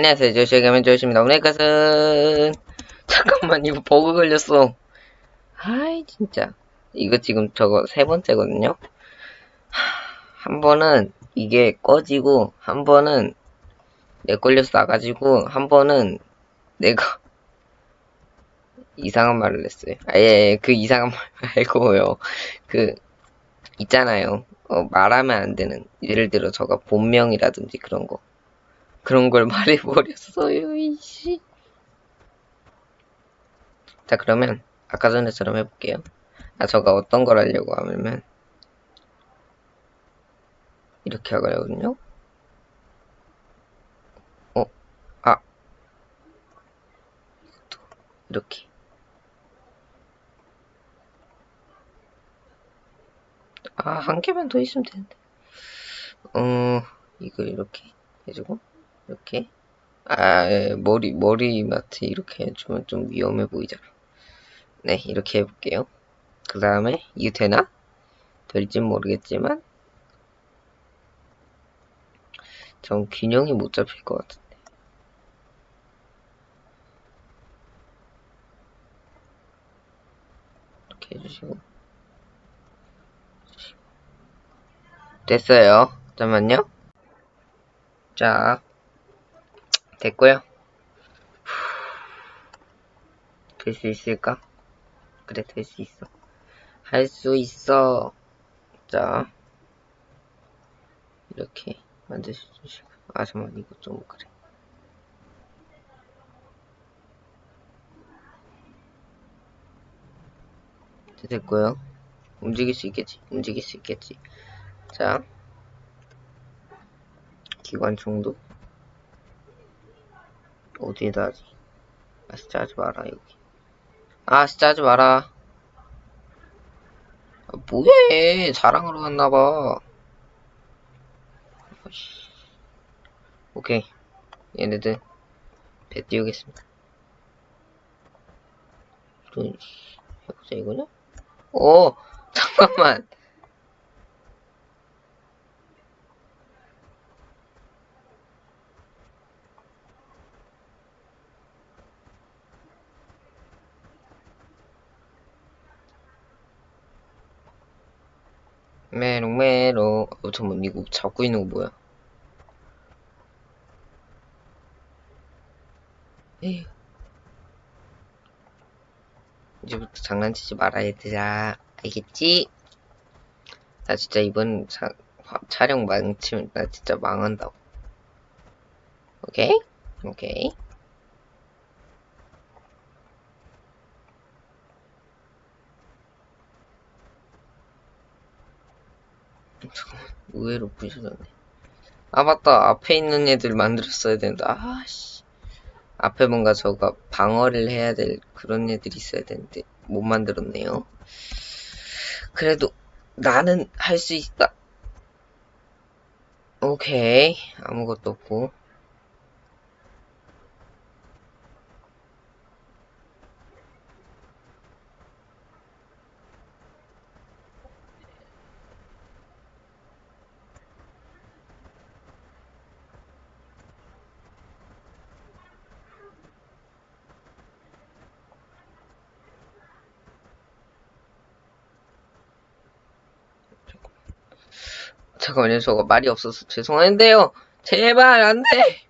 안녕하세요. 조시의 가면 조시입니다. 오늘 것은 잠깐만 이거 버그 걸렸어. 아이 진짜 이거 지금 저거 세 번째거든요. 하, 한 번은 이게 꺼지고 한 번은 내 걸려서 나가지고 한 번은 내가 이상한 말을 했어요. 아예 그 이상한 말 말고요. 그 있잖아요. 어, 말하면 안 되는 예를 들어 저가 본명이라든지 그런 거 그런 걸 말해버렸어요, 이씨. 자, 그러면, 아까 전에처럼 해볼게요. 아, 저가 어떤 걸 하려고 하면, 이렇게 하거든요. 어, 아. 이것도, 이렇게. 아, 한 개만 더 있으면 되는데. 어, 이걸 이렇게 해주고. 이렇게? 아 예, 머리 머리 마트 이렇게 해주면 좀 위험해 보이잖아. 네 이렇게 해볼게요. 그 다음에 이게 되나? 될진 모르겠지만 전 균형이 못 잡힐 것 같은데. 이렇게 해주시고. 됐어요. 잠깐만요. 자 됐고요. 될 수 있을까? 그래, 될 수 있어. 할 수 있어. 자, 이렇게 만드셔주시고. 아, 잠깐만, 이거 좀 그래. 됐고요. 움직일 수 있겠지. 움직일 수 있겠지. 자, 기관총도 어디에다 하지? 아, 진짜 하지 마라, 여기. 아, 진짜 하지 마라. 아, 뭐해. 자랑으로 갔나봐. 오케이. 얘네들, 배 띄우겠습니다. 해보자, 이거냐? 오! 잠깐만. 메롱 메롱. 어 잠깐만 이거 잡고 있는 거 뭐야? 에휴. 이제부터 장난치지 말아 얘들아 알겠지? 나 진짜 이번 차, 화, 촬영 망치면 나 진짜 망한다고. 오케이? 오케이 잠깐만 의외로 부셔졌네. 아 맞다. 앞에 있는 애들 만들었어야 된다. 아씨. 앞에 뭔가 저가 방어를 해야 될 그런 애들이 있어야 되는데 못 만들었네요. 그래도 나는 할 수 있다. 오케이. 아무것도 없고 저거 말이 없어서 죄송한데요. 제발 안 돼.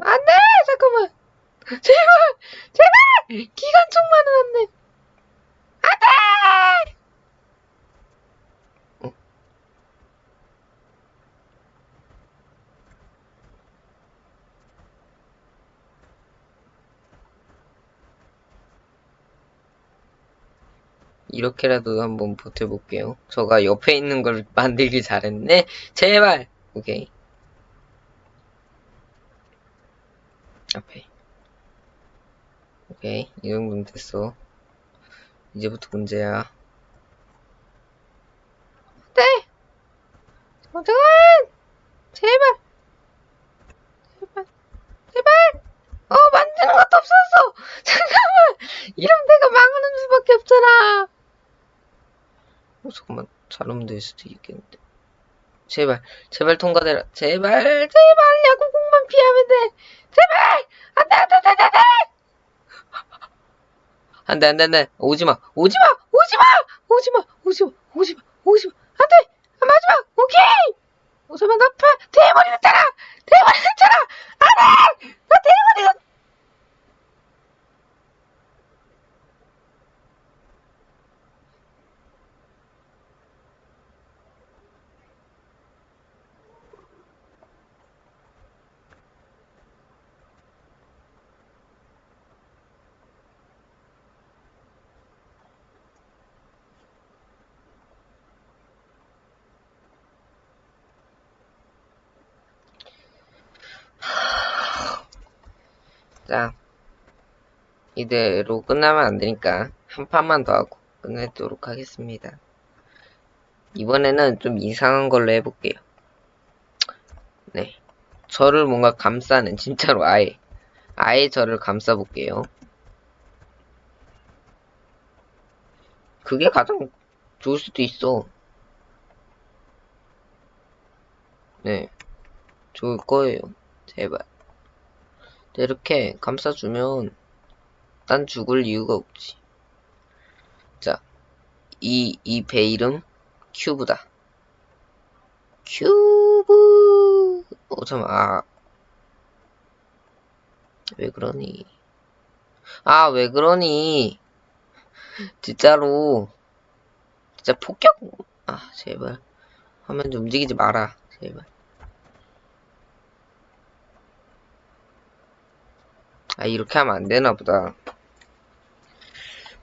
안 돼! 잠깐만. 제발! 제발! 기관총만은 안 돼. 안 돼! 어? 이렇게라도 한번 버텨볼게요. 저가 옆에 있는 걸 만들기 잘했네? 제발! 오케이. 앞에. 오케이. 이 정도면 됐어. 이제부터 문제야. 네! 잠깐만! 제발! 제발! 제발! 어, 만드는 것도 없었어! 잠깐만! 이러면 내가 망하는 수밖에 없잖아! 어, 잠깐만. 잘못될 수도 있겠는데. 제발, 제발 통과되라. 제발, 제발, 야구공만 피하면 돼. 제발! 안 돼, 안 돼, 안 돼, 안 돼! 안 돼, 안 돼, 안 돼. 오지 마, 오지 마, 오지 마! 오지 마, 오지 마, 오지 마, 오지 마. 안 돼! 아, 마지막! 오케이! 오, 잠깐, 나 파, 대머리 났잖아! 대머리 났잖아! 안 돼! 나 대머리 났 자, 이대로 끝나면 안 되니까 한 판만 더 하고 끝내도록 하겠습니다. 이번에는 좀 이상한 걸로 해볼게요. 네. 저를 뭔가 감싸는, 진짜로 아예. 아예 저를 감싸 볼게요. 그게 가장 좋을 수도 있어. 네. 좋을 거예요. 제발. 이렇게 감싸주면 난 죽을 이유가 없지. 자, 이, 이 배 이름 큐브다. 큐브. 어, 잠깐, 아. 왜 그러니? 아, 왜 그러니? 진짜로. 진짜 폭격? 아, 제발. 화면 좀 움직이지 마라. 제발. 아, 이렇게 하면 안 되나 보다.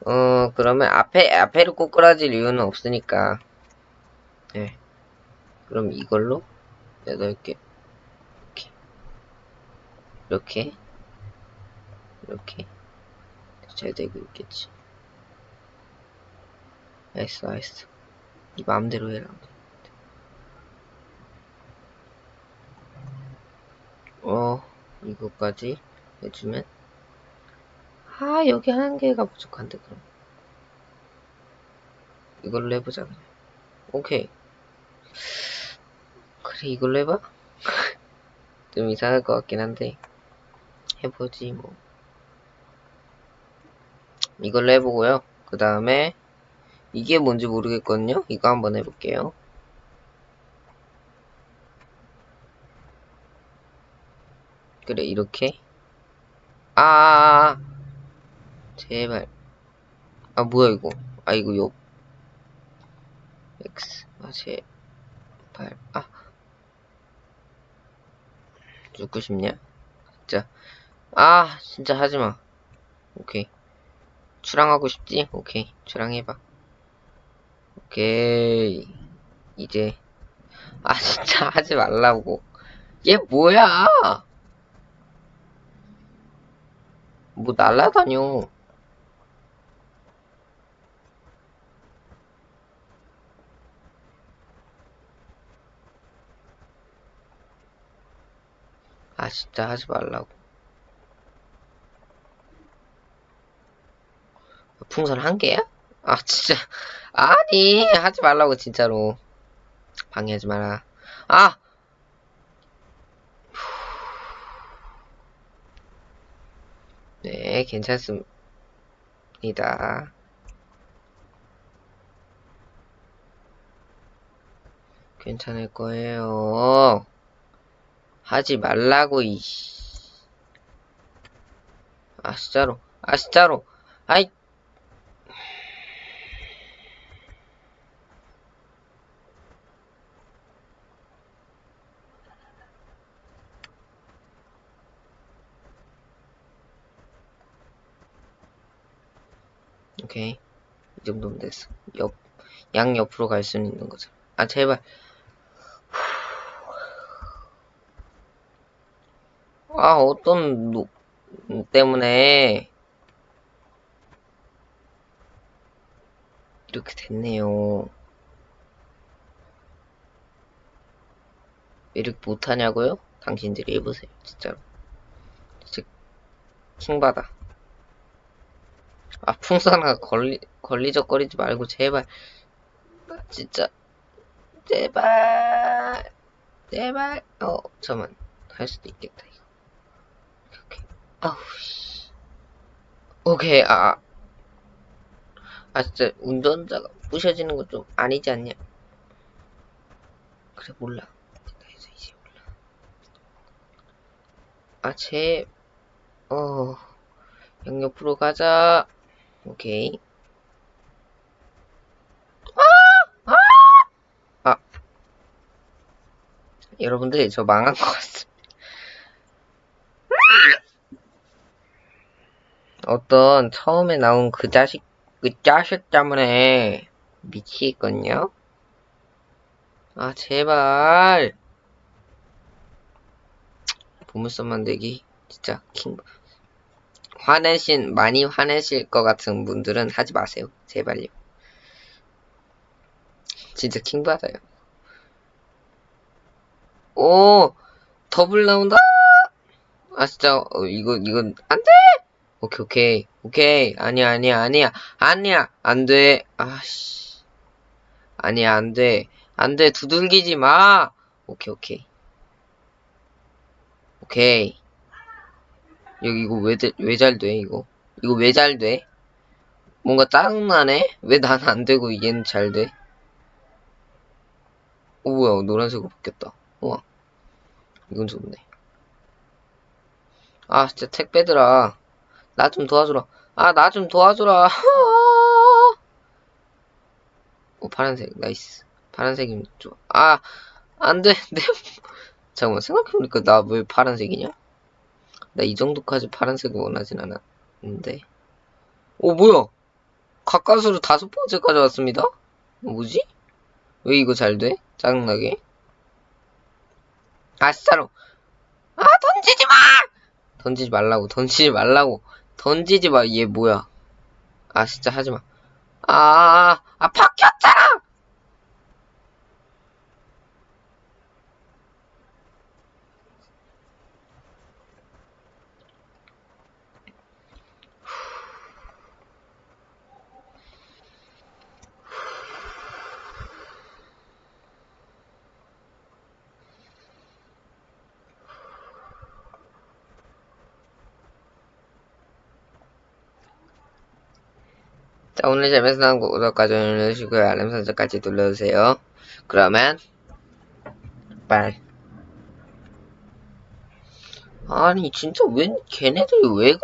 어, 그러면 앞에, 앞에를 꼬꾸라질 이유는 없으니까. 네. 그럼 이걸로 8개. 이렇게. 이렇게. 이렇게. 잘 되고 있겠지. 나이스, 나이스. 이 마음대로 해라. 어, 이거까지. 해주면? 아 여기 한 개가 부족한데 그럼. 이걸로 해보자 그냥. 오케이. 그래 이걸로 해봐. 좀 이상할 것 같긴 한데. 해보지 뭐. 이걸로 해보고요. 그 다음에 이게 뭔지 모르겠거든요? 이거 한번 해볼게요. 그래 이렇게 아, 제발. 아, 뭐야, 이거. 아, 이거 욕. X. 아, 제발. 아. 죽고 싶냐? 진짜. 아, 진짜 하지 마. 오케이. 출항하고 싶지? 오케이. 출항해봐. 오케이. 이제. 아, 진짜 하지 말라고. 얘 뭐야! 뭐 날라다녀. 아 진짜 하지 말라고. 풍선 한 개야? 아 진짜 아니 하지 말라고 진짜로 방해하지 마라. 아 네, 괜찮습니다. 괜찮을 거예요. 하지 말라고, 이. 아, 진짜로. 아, 진짜로. 아이. 오케이. 이 정도면 됐어. 옆, 양 옆으로 갈 수는 있는 거죠. 아, 제발. 아, 어떤 노, 때문에 이렇게 됐네요. 왜 이렇게 못하냐고요? 당신들이 해보세요, 진짜로. 진짜 킹받아. 아, 풍선아, 걸리, 걸리적거리지 말고, 제발. 진짜. 제발. 제발. 어, 잠만. 할 수도 있겠다, 이거. 오케이. 아우, 씨. 오케이, 아. 아. 아, 진짜, 운전자가 부셔지는 건 좀 아니지 않냐? 그래, 몰라. 해서 이제 몰라. 아, 제, 어, 양옆으로 가자. 오케이. 아! 아! 아! 여러분들, 저 망한 것 같습니다. 어떤 처음에 나온 그 자식, 그 자식 때문에 미치겠거든요? 아, 제발. 보물섬 만들기, 진짜, 킹. 화내신, 많이 화내실 것 같은 분들은 하지 마세요. 제발요. 진짜 킹 받아요. 오! 더블 나온다! 아, 진짜, 어, 이거, 이건, 안 돼! 오케이, 오케이, 오케이. 아니야, 아니야, 아니야, 아니야, 안 돼. 아씨. 아니야, 안 돼. 안 돼, 두들기지 마! 오케이, 오케이. 오케이. 여기 이거 왜, 왜 잘 돼, 이거? 이거 왜 잘 돼? 뭔가 짜증나네? 왜 난 안 되고 얘는 잘 돼? 오, 뭐야, 노란색으로 바뀌었다. 우와. 이건 좋네. 아, 진짜 택배들아. 나 좀 도와주라. 아, 나 좀 도와주라. 오, 파란색. 나이스. 파란색이면 좋아. 아, 안 돼. 내, 잠깐만. 생각해보니까 나 왜 파란색이냐? 나 이 정도까지 파란색을 원하진 않았는데. 오, 뭐야? 가까스로 다섯 번째까지 왔습니다? 뭐지? 왜 이거 잘 돼? 짜증나게. 아, 진짜로. 아, 던지지 마! 던지지 말라고, 던지지 말라고. 던지지 마, 얘 뭐야. 아, 진짜 하지 마. 아, 아, 아, 바뀌었잖아! 자, 오늘 재밌었던 구독까지 눌러주시고요. 알림 설정까지 눌러주세요. 그러면, 빨. 아니, 진짜 왜, 걔네들이 왜